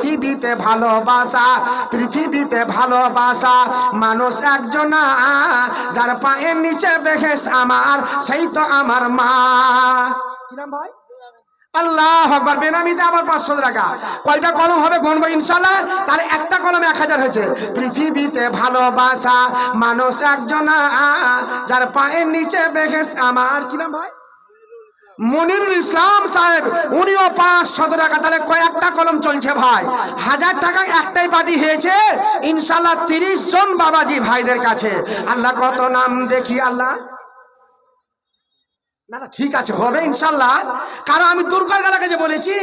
পৃথিবীতে ভালোবাসা পৃথিবীতে ভালোবাসা। মানুষ একজনা, যার পায়ের নিচে বেহেস আমার, সেই তো আমার মা। কি নাম ভাই? আল্লাহ আকবার। বেনামিতে আবার পাঁচশো টাকা। কয়টা কলম হবে গণবো ইনশাল্লাহ তাহলে একটা কলম এক হাজার হয়েছে। পৃথিবীতে ভালোবাসা, মানুষ একজনা, যার পায়ের নিচে বেহেস আমার। কি নাম ভাই? মনিরুল ইসলাম সাহেব, উনিও পাঁচ শত টাকা, তাহলে কয়েকটা কলম চলছে ভাই। হাজার টাকা একটাই পার্টি হয়েছে ইনশাল্লাহ তিরিশ জন বাবাজি ভাইদের কাছে। আল্লাহ কত নাম দেখি, আল্লাহ। ঠিক আছে, হবে ইনশাল্লাহ কারণ আমি দুর্গার কাছে বলেছি,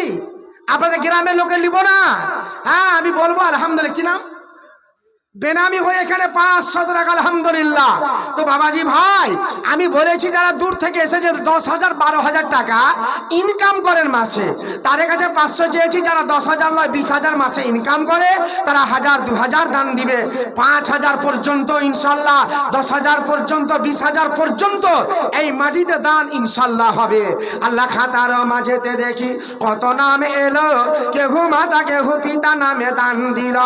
আপনাদের গ্রামের লোকে নিব না। হ্যাঁ আমি বলব, আলহামদুলিল্লাহ, কি নাম? বেনামি হয়ে এখানে পাঁচ শত টাকা, আলহামদুলিল্লাহ। তো বাবাজি ভাই, আমি বলেছি যারা দূর থেকে এসেছে, দশ হাজার, বারো হাজার টাকা ইনকাম করেন মাসে। তাদের কাছে পাঁচশো চেয়েছি, যারা দশ হাজার নয়, বিশ হাজার মাসে ইনকাম করে, তারা হাজার, দু হাজার দান দিবে। পাঁচ হাজার পর্যন্ত, ইনশাল্লাহ, দশ হাজার পর্যন্ত, বিশ হাজার পর্যন্ত এই মাটিতে দান ইনশাল্লাহ হবে। আল্লাহ খাতার মাঝেতে দেখি, কত নাম এলো, কেহু মাতা, কেহু পিতা নামে দান দিল,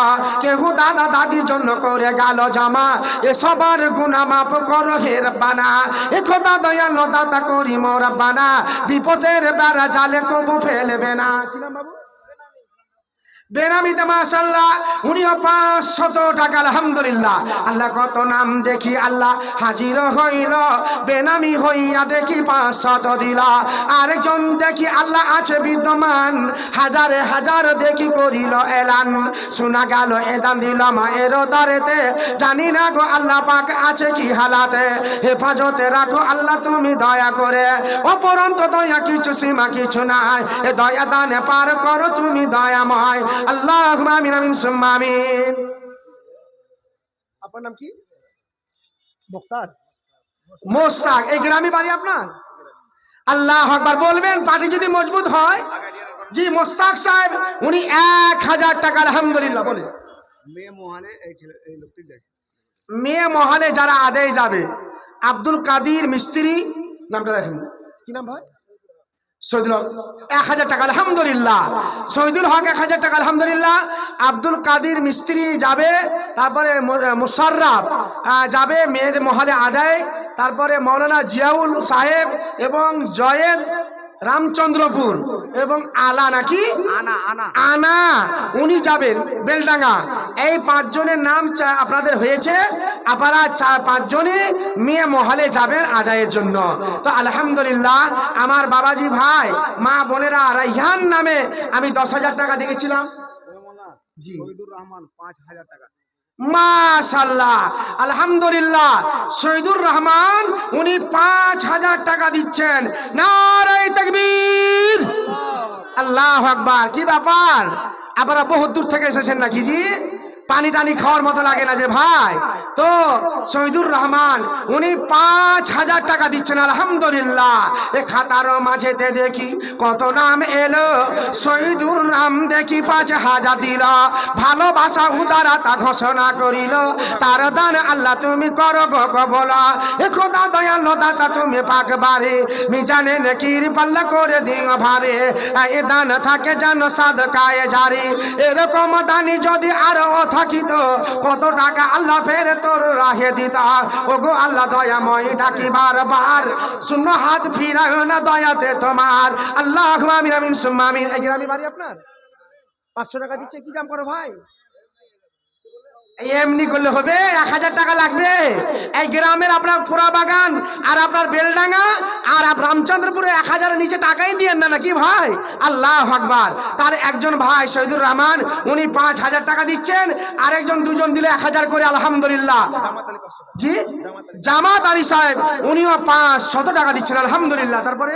কেহু দাদা, দাদির জন্য করে গেল জামা। এ সবার গুণা মাপ কর হের বানা এ খোদা দয়াল দাতা করি মোর বানা বিপদের বেড়া জালে কবু ফেলবে না। বাবু? বেনামিতে মাশাল্লাহ উনিও পাঁচ শত টাকা, আলহামদুলিল্লাহ। আল্লাহ কত নাম দেখি, আল্লাহ হাজির হইল, বেনামি হইয়া দেখি পাঁচ শত দিলা। আরেকজন দেখি, আল্লাহ আছে বিদ্যমান, হাজারে হাজার দেখি করিল এলান। শোনা গেল, এদান দিল মায়ের দারেতে জানি না গো আল্লাহ পাক আছে কি হালাতে। হেফাজতে রাখো আল্লাহ তুমি দয়া করে। অপরন্ত দয়া কিছু সীমা কিছু নাই। এ দয়া দানে পার করো তুমি দয়াময়। আল্লাহ আমিন আমিন সুম্মা আমিন। আপনার নাম কি? মুক্তার মোস্তাক এই গ্রামে বাড়ি আপনার? আল্লাহ আকবার বলবেন পার্টি যদি মজবুত হয় জি মোস্তাক সাহেব উনি এক হাজার টাকা আলহামদুলিল্লাহ বলে। মেয়ে মোহানে এই ছেলে এই লোকটি মেয়ে মহলে যারা আদেয় যাবে আব্দুল কাদির মিস্ত্রি নামটা দেখেন। কি নাম ভাই? শহীদুল হক এক হাজার টাকা আলহামদুলিল্লাহ। শহীদুল হক এক হাজার টাকা আলহামদুলিল্লাহ। আব্দুল কাদির মিস্ত্রি যাবে তারপরে মুশাররাফ যাবে মেয়েদের মহলে আদায় তারপরে মৌলানা জিয়াউল সাহেব এবং জয়েদ রামচন্দ্রপুর এবং আলা নাকি? আনা আনা। আনা উনি যাবেন বেলডাঙ্গা। এই পাঁচজনের নাম আপনাদের হয়েছে? আপনারা চার পাঁচজনে মেয়ে মহলে যাবেন আদায়ের জন্য। তো আলহামদুলিল্লাহ আমার বাবাজি ভাই মা বোনেরা রাইহান নামে আমি দশ হাজার টাকা দেখেছিলাম। জি। রহমান পাঁচ হাজার টাকা। মাশাল্লাহ আলহামদুলিল্লাহ শহীদুর রহমান উনি পাঁচ হাজার টাকা দিচ্ছেন। নারাই তাকবীর। আল্লাহ আকবার কি ব্যাপার? আপনারা বহুত দূর থেকে এসেছেন নাকি জি? পানি টানি খাওয়ার মতো লাগে না যে ভাই। তো শহীদুর রহমান, উনি পাঁচ হাজার টাকা দিচ্ছেন, আলহামদুলিল্লাহ। এ খাতার মাঝেতে দেখি কত নাম এলো। শহীদুর নাম দেখি পাঁচ হাজার দিল। ভালোবাসা উদারতা ঘোষণা করিল। তার দান আল্লাহ তুমি করো গো কবলা। এ খোদা দয়াল দাতা তুমি পাক বারে। মিজানে নেকির পাল্লা করে দিও ভারে। এ দান থাকে যেন সাদকায়ে জারি এরকম দানি যদি আরও থাকিত কত টাকা আল্লাহ ফের তোর রাহে দিতা। ও গো আল্লাহ দয়াময় ডাকি বারবার শূন্য হাত ফিরাও না দয়াতে তোমার। আল্লাহ আমিন আমিন, সুম্মা এই বাড়ি আপনার? পাঁচশো টাকা দিচ্ছে, কি কাম করো ভাই? এমনি করলে হবে, এক হাজার টাকা লাগবে। এই গ্রামের আপনার পোড়া বাগান আর আপনার বেলডাঙ্গা আর রামচন্দ্রপুরে এক হাজারের নিচে টাকাই দিয়েন না নাকি ভাই? আল্লাহ আকবার। তার একজন ভাই শহীদুর রহমান, উনি পাঁচ হাজার টাকা দিচ্ছেন আর একজন দুজন দিলে এক হাজার করে, আলহামদুলিল্লাহ। জি? জামাত আলী সাহেব, উনিও পাঁচ শত টাকা দিচ্ছেন, আলহামদুলিল্লাহ। তারপরে?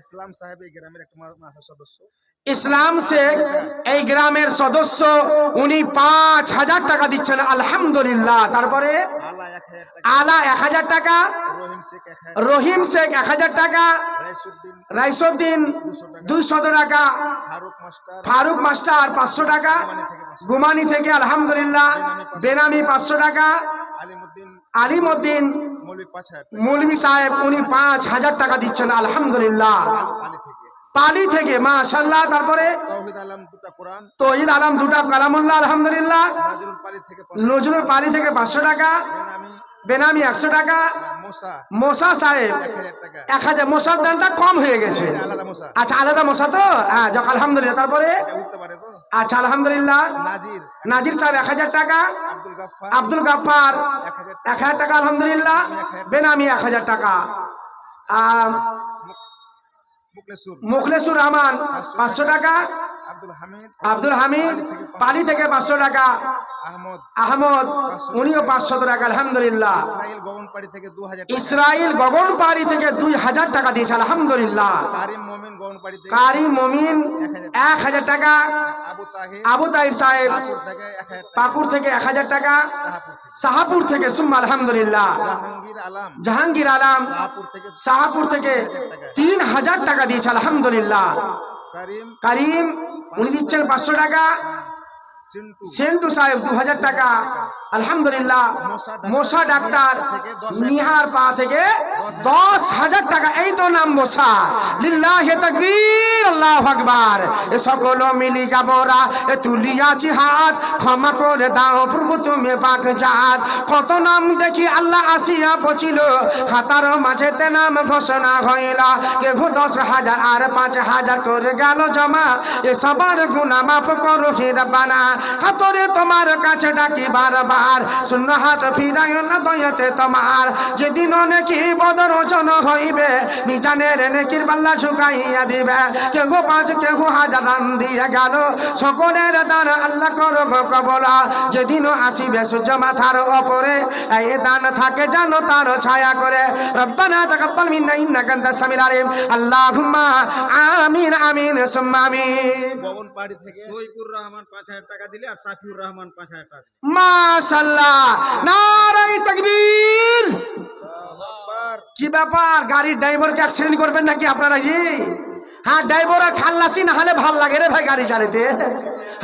ইসলাম সাহেব এই গ্রামের একটা সদস্য। ইসলাম শেখ এই গ্রামের সদস্য উনি পাঁচ হাজার টাকা দিচ্ছেন আলহামদুলিল্লাহ। তারপরে আলা এক হাজার টাকা রহিম শেখ এক হাজার টাকা রাইসুদ্দিন দুইশত টাকা ফারুক মাস্টার পাঁচশো টাকা গুমানি থেকে আলহামদুলিল্লাহ বেনামি পাঁচশো টাকা আলিমুদ্দিন মৌলভী সাহেব উনি পাঁচ হাজার টাকা দিচ্ছেন আলহামদুলিল্লাহ। থেকে পালি থেকে মাশাল্লাহ তারপরে তৌহিদ আলম দুটা কালামুল্লাহ আলহামদুলিল্লাহ। নাজরুল পালি থেকে পাঁচশো টাকা। বেনামি। একশো টাকা। মোসা। মোসা সাহেব এক হাজার মশার দামটা কম হয়ে গেছে। আলাদা আচ্ছা আলাদা মশা তো? হ্যাঁ যাক আলহামদুলিল্লাহ তারপরে? আচ্ছা আলহামদুলিল্লাহ। নাজির। সাহেব এক হাজার টাকা। আব্দুল গাফফার। গাফার এক হাজার টাকা। আলহামদুলিল্লাহ। বেনামি এক হাজার টাকা। মুখলেসুর। রহমান পাঁচশো টাকা। আব্দুল হামিদ পালি থেকে পাঁচশো টাকা। আহমদ উনিও পাঁচশো টাকা আলহামদুলিল্লাহ। ইসরাইল গগন পাড়ি থেকে দুই হাজার টাকা দিয়েছে আলহামদুলিল্লাহ। কারি মমিন এক হাজার টাকা। আবু তাহির সাহেব পাকুর থেকে এক হাজার টাকা। শাহাপুর থেকে। সাহাপুর থেকে সুম্মা আলহামদুলিল্লাহ। জাহাঙ্গীর আলম। জাহাঙ্গীর শাহপুর থেকে সাহাপুর থেকে তিন হাজার টাকা দিয়েছে আলহামদুলিল্লাহ। কারিম উনি দিচ্ছেন পাঁচশো টাকা। সেন্টু। সাহেব দু হাজার টাকা। আলহামদুলিল্লাহ মশা ডাক্তার নিহার পা থেকে দশ হাজার টাকা এই তো নাম মশা। লিল্লাহ তকবীর আল্লাহ আকবার। এ সকল মিলি গাবরা এ তুলিয়াছি হাত ক্ষমা করে দাও প্রভু তুমি পাক জাত কত নাম দেখি আল্লাহ আসিয়া পছিল খাতার মাঝেতে নাম ঘোষণা হইল। কেহু দশ হাজার আর পাঁচ হাজার করে গেল জমা এ সবার গুণা মাফ করো হে রব্বানা হাতরে তোমার কাছে ডাকি বারবার শূন্য হাত ফিরাই না দয়াতে তোমার। যেদিন নাকি বদর ওজন হইবে মিজানের নেকির পাল্লা শুকাইয়া দিবে। কেহ পাঁচ কেহ হাজার দিয়ে গেল সকলের দান আল্লাহ করো গো কবলা। যেদিন আসিবে সূর্য মাথার ওপরে এই দান থাকে জানো তার ছায়া করে। রব্বানা তাকাব্বাল মিন্না ইন্নাকা আনতাস সামিউল আলিম। আল্লাহুম্মা আমিন আমিন সুম্মা আমিন। গগনপাড়ি থেকে সৈকুর রহমান পাঁচ হাজার টাকা দিলে আর সাফিউর রহমান পাঁচ হাজার টাকা দিলে। মাশাআল্লাহ। নারাই তাকবীর। কি ব্যাপার? গাড়ির ড্রাইভারকে অ্যাক্সিডেন্ট করবেন নাকি আপনারা জি? হ্যাঁ ড্রাইভার আর খাল্লাসি না হলে ভালো লাগে রে ভাই গাড়ি চালাতে।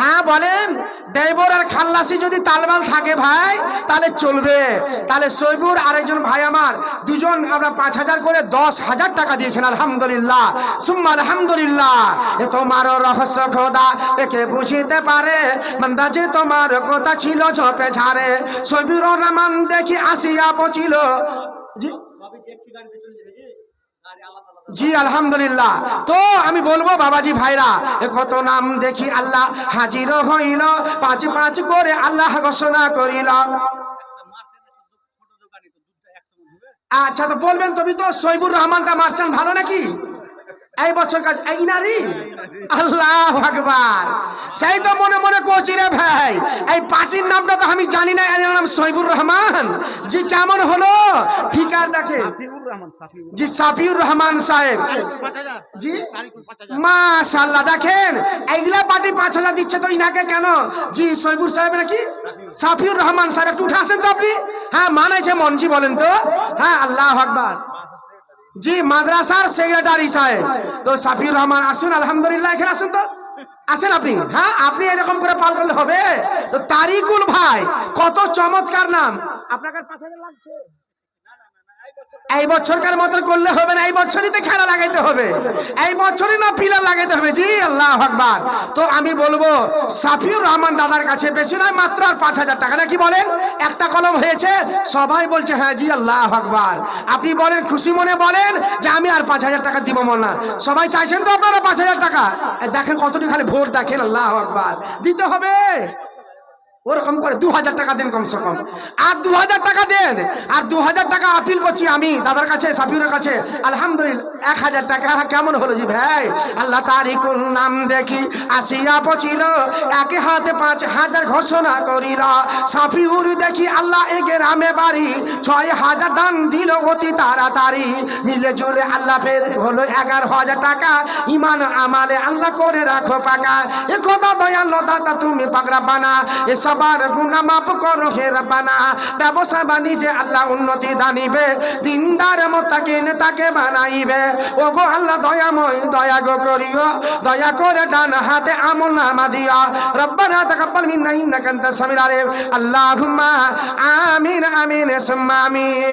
হ্যাঁ বলেন ড্রাইভার আর খাল্লাসি যদি তালবাল থাকে ভাই, তাহলে চলবে। তাহলে সৈবুর আরেকজন ভাই আমার, দুজন আমরা পাঁচ হাজার করে দশ হাজার টাকা দিয়েছেন, আলহামদুলিল্লাহ। সুম্মা, আলহামদুলিল্লাহ। এ তোমার রহস্য খোদা, একে বুঝিতে পারে মন্দা যে তোমার কথা ছিল ঝোপে ঝাড়ে। সৈবুর রহমান দেখি আসিয়া পচিল জি। জি আলহামদুলিল্লাহ। তো আমি বলব বাবাজি ভাইরা এ কত নাম দেখি আল্লাহ। হাজির হইল পাঁচ পাঁচ করে আল্লাহ ঘোষণা করিল। আচ্ছা তো বলবেন তুমি তো সৈবুর রহমানটা মারছেন ভালো নাকি? এই বছর কাজ এই নারী? আল্লাহ আকবার। সেই তো মনে মনে করছি রে ভাই এই পার্টির নামটা তো আমি জানি না এর নাম সৈবুর রহমান। জি কেমন হলো? ফিকার দেখে। জি সাফিউর রহমান সাহেব। জি? মাশাল্লাহ দেখেন এইগুলা পার্টি পাঁচ হাজার দিচ্ছে তো ইনাকে কেন? জি সৈবুর সাহেব নাকি? সাফিউর। রহমান সাহেব একটু উঠে আসেন তো আপনি। হ্যাঁ মানাইছে মনজি বলেন তো। হ্যাঁ আল্লাহ আকবার। জি, মাদ্রাসার সেক্রেটারি সাহেব। তো সাফিউর রহমান, আসুন, আলহামদুলিল্লাহ, এখানে আসুন তো। আসেন আপনি। হ্যাঁ আপনি এরকম করে পাল করলে হবে। তো তারিকুল ভাই, কত চমৎকার নাম। হাজার লাগছে। এই বছরকার মতো করলে হবে না, এই বছরই তো খেলা লাগাইতে হবে। এই বছরই না পিলার লাগাইতে হবে। জি, আল্লাহ আকবার। তো আমি বলব, সাফিউর রহমান দাদার কাছে বেশি নয়, মাত্র আর পাঁচ হাজার টাকা। নাকি বলেন? একটা কলম হয়েছে, সবাই বলছে হ্যাঁ জি, আল্লাহ আকবার। আপনি বলেন, খুশি মনে বলেন যে আমি আর পাঁচ হাজার টাকা দিব মনে সবাই চাইছেন তো আপনারা পাঁচ হাজার টাকা? দেখেন কতটি খালি ভোট দেখেন, আল্লাহ আকবার। দিতে হবে। ওরকম করে দু হাজার টাকা দেন কমসে কম। আর দু হাজার টাকা দেন। আর দু হাজার টাকা আপিল করছি আমি, দাদার কাছে সাফিউরের কাছে। আলহামদুলিল্লাহ এক হাজার টাকা কেমন হলো জি ভাই? আল্লাহ তারই নাম দেখি, আসিয়া পচিল একে হাতে পাঁচ হাজার ঘোষণা করিল। সাফিউর দেখি আল্লাহ এ গ্রামে বাড়ি, ছয় হাজার দান দিল অতি তাড়াতাড়ি। মিলে জুলে আল্লাহ ফের হলো এগারো হাজার টাকা। ইমান আমালে আল্লাহ করে রাখো পাকা। এ কথা দয়াল দাদা, তুমি পাকড়া বানা। এ সবার গুণা মাপ করো হে রব্বানা। ব্যবসা বাণিজ্যে আল্লাহ উন্নতি দানিবে। দিনদার মোতাকিন তাকে বানাইবে। ও গো আল্লাহ দয়াময় দয়া গো করিও। দয়া করে ডান হাতে আমল নামা দিও রব্বানা তাকাব্বাল মিন্না ইন্নাকা আনতাস সামিউল আলিম। আল্লাহুম্মা, আমিন আমিন, সুম্মা, আমিন।